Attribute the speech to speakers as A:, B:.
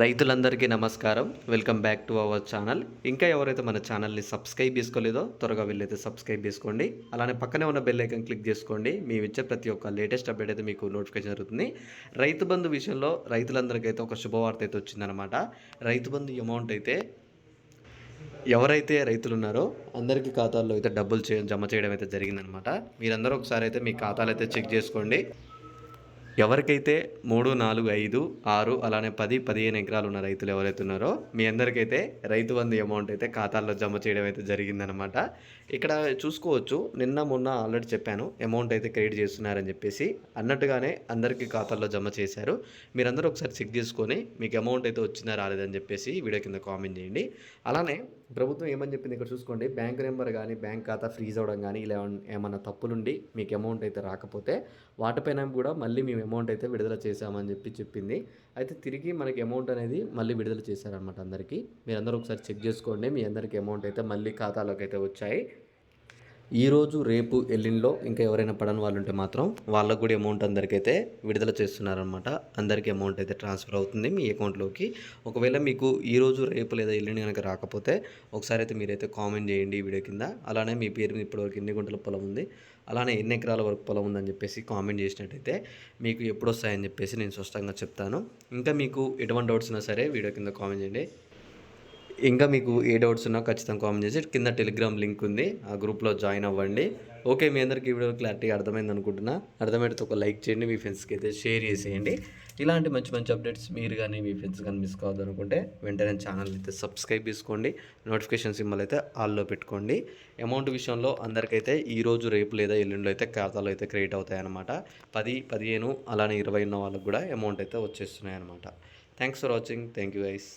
A: రైతులందరికీ నమస్కారం. Welcome back to our channel. ఇంకా ఎవరైతే మన ఛానల్ని సబ్స్క్రైబ్ చేసుకోలేదో త్వరగా వెళ్ళైతే సబ్స్క్రైబ్ చేసుకోండి. అలానే పక్కనే ఉన్న బెల్ ఐకన్ క్లిక్ చేసుకోండి. మేము ఇచ్చే ప్రతి ఒక్క లేటెస్ట్ అప్డేట్ అయితే మీకు నోటిఫికేషన్ జరుగుతుంది. రైతు బంధు విషయంలో రైతులందరికీ అయితే ఒక శుభవార్త అయితే వచ్చిందనమాట రైతు బంధు అమౌంట్ అయితే ఎవరైతే రైతులు ఉన్నారో అందరికీ ఖాతాల్లో అయితే డబ్బులు చే జమ చేయడం అయితే జరిగిందనమాట మీరందరూ ఒకసారి అయితే మీ ఖాతాలు అయితే చెక్ చేసుకోండి. ఎవరికైతే మూడు నాలుగు ఐదు ఆరు అలానే పది పదిహేను ఎకరాలు ఉన్న రైతులు ఎవరైతే ఉన్నారో మీ అందరికైతే రైతు బంధు అమౌంట్ అయితే ఖాతాల్లో జమ చేయడం అయితే జరిగిందనమాట ఇక్కడ చూసుకోవచ్చు నిన్న మొన్న ఆల్రెడీ చెప్పాను అమౌంట్ అయితే క్రెడిట్ చేస్తున్నారని చెప్పేసి. అన్నట్టుగానే అందరికీ ఖాతాల్లో జమ చేశారు. మీరందరూ ఒకసారి చెక్ చేసుకొని మీకు అమౌంట్ అయితే వచ్చిందా రాలేదని చెప్పేసి వీడియో కింద కామెంట్ చేయండి. అలానే ప్రభుత్వం ఏమని చెప్పింది ఇక్కడ చూసుకోండి. బ్యాంక్ నెంబర్ కానీ బ్యాంక్ ఖాతా ఫ్రీజ్ అవ్వడం కానీ ఇలా ఏమైనా తప్పులుండి మీకు అమౌంట్ అయితే రాకపోతే వాటిపైన కూడా మళ్ళీ మేము అమౌంట్ అయితే విడుదల చేశామని చెప్పి చెప్పింది. అయితే తిరిగి మనకి అమౌంట్ అనేది మళ్ళీ విడుదల చేశారనమాట అందరికీ. మీరందరూ ఒకసారి చెక్ చేసుకోండి. మీ అందరికీ అమౌంట్ అయితే మళ్ళీ ఖాతాలోకి అయితే వచ్చాయి. ఈరోజు రేపు ఎల్లుండిలో ఇంకా ఎవరైనా పడని వాళ్ళు ఉంటే మాత్రం వాళ్ళకు కూడా అమౌంట్ అందరికైతే విడుదల చేస్తున్నారనమాట అందరికీ అమౌంట్ అయితే ట్రాన్స్ఫర్ అవుతుంది మీ అకౌంట్లోకి ఒకవేళ మీకు ఈరోజు రేపు లేదా ఎల్లుండి కనుక రాకపోతే ఒకసారి అయితే మీరైతే కామెంట్ చేయండి ఈ వీడియో కింద. అలానే మీ పేరు మీద ఇప్పటివరకు ఎన్ని గుంటల పొలం ఉంది అలానే ఎన్ని ఎకరాల వరకు పొలం ఉందని చెప్పేసి కామెంట్ చేసినట్టయితే మీకు ఎప్పుడు వస్తాయని చెప్పేసి నేను స్పష్టంగా చెప్తాను. ఇంకా మీకు ఎటువంటి డౌట్స్ ఉన్నా సరే వీడియో కింద కామెంట్ చేయండి. ఇంకా మీకు ఏ డౌట్స్ ఉన్నా ఖచ్చితంగా కామెంట్ చేసి కింద టెలిగ్రామ్ లింక్ ఉంది ఆ గ్రూప్లో జాయిన్ అవ్వండి. ఓకే మీ అందరికీ ఈ వీడియో క్లారిటీగా అర్థమైంది అనుకుంటున్నా. అర్థమైతే ఒక లైక్ చేయండి మీ ఫ్రెండ్స్కి అయితే షేర్ చేసేయండి. ఇలాంటి మంచి మంచి అప్డేట్స్ మీరు కానీ మీ ఫ్రెండ్స్ కానీ మిస్ కావద్దు అనుకుంటే వెంటనే ఛానల్ అయితే సబ్స్క్రైబ్ చేసుకోండి. నోటిఫికేషన్ సింబల్ అయితే ఆల్లో పెట్టుకోండి. అమౌంట్ విషయంలో అందరికైతే ఈ రోజు రేపు లేదా ఎల్లుండిలో అయితే ఖాతాలో అయితే క్రియేట్ అవుతాయన్నమాట. పది పదిహేను అలానే ఇరవై ఉన్న వాళ్ళకి కూడా అమౌంట్ అయితే వచ్చేస్తున్నాయి అనమాట thanks for watching. Thank you guys.